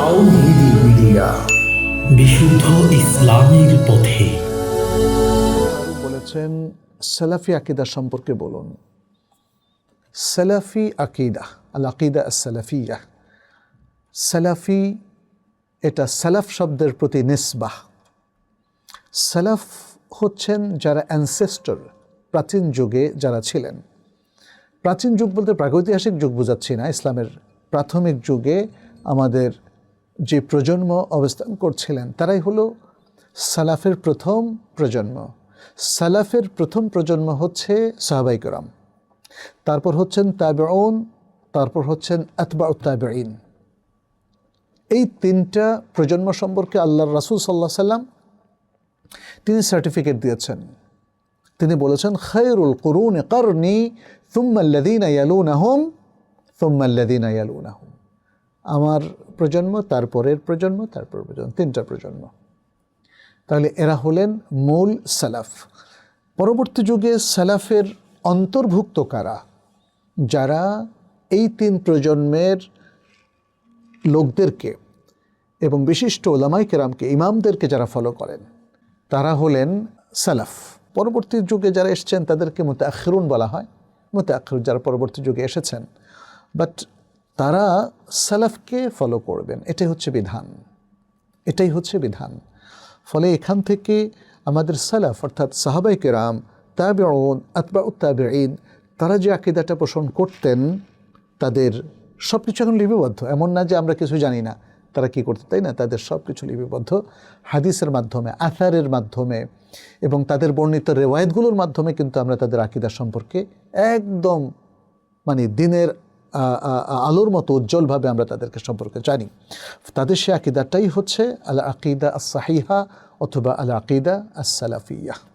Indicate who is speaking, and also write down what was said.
Speaker 1: তাওহিদি media. বিশুদ্ধ ইসলামের পথে।
Speaker 2: বলেছেন সালাফি আকিদা সম্পর্কে বলুন। সালাফি আকিদা আল আকিদা সালাফিয়া। সালাফি এটা সালাফ শব্দের প্রতি নিসবাহ। সালাফ হচ্ছেন যারা অ্যানসেস্টর প্রাচীন যুগে যারা ছিলেন। প্রাচীন যুগ বলতে প্রাগৈতিহাসিক যুগ বোঝাচ্ছি না ইসলামের প্রাথমিক যুগে আমাদের যে প্রজন্ম অবস্থান করছিলেন, তারাই হলো সালাফের প্রথম প্রজন্ম। সালাফের প্রথম প্রজন্ম হচ্ছে সাহাবাইকরাম তারপর হচ্ছেন তাবেউন, তারপর হচ্ছেন আতবা তাবেইন এই তিনটা প্রজন্ম সম্পর্কে আল্লাহর রাসূল সাল্লাহ সাল্লাম তিনি সার্টিফিকেট দিয়েছেন। তিনি বলেছেন খৈরুল করুন করনি তুম্মাল্লাদিন ইয়ালুনাহুম তুম্মাল্লাদিন ইয়ালুনাহুম। আমার প্রজন্ম তারপরের প্রজন্ম তারপর প্রজন্ম, তিনটা প্রজন্ম। তাহলে এরা হলেন মূল সালাফ। পরবর্তী যুগে সালাফের অন্তর্ভুক্ত কারা? যারা এই তিন প্রজন্মের লোকদেরকে এবং বিশিষ্ট ওলামাই কেরামকে, ইমামদেরকে যারা ফলো করেন, তারা হলেন সালাফ। পরবর্তী যুগে যারা এসছেন, তাদেরকে মতে আখরুন বলা হয়। মতে আখরুন যারা পরবর্তী যুগে এসেছেন। বাট তারা সালাফকে ফলো করবেন। এটাই হচ্ছে বিধান। এটাই হচ্ছে বিধান। ফলে এখান থেকে আমাদের সালাফ, অর্থাৎ সাহাবাই কেরাম, তাবেউন আতবা উত্তাবেইন তারা যে আকিদাটা পোষণ করতেন, তাদের সব কিছু এখন লিপিবদ্ধ। এমন না যে আমরা কিছু জানি না, তারা কি করতে তাই না? তাদের সব কিছু লিপিবদ্ধ হাদিসের মাধ্যমে আথারের মাধ্যমে এবং তাদের বর্ণিত রেওয়ায়তগুলোর মাধ্যমে কিন্তু আমরা তাদের আকিদা সম্পর্কে একদম মানে দিনের আলোর মতো উজ্জ্বলভাবে আমরা তাদেরকে সম্পর্কে জানি। তাদের সে আকিদাটাই হচ্ছে আল আকিদা আস সাহিহা অথবা আল আকিদা আসালাফিয়া সালাফিয়া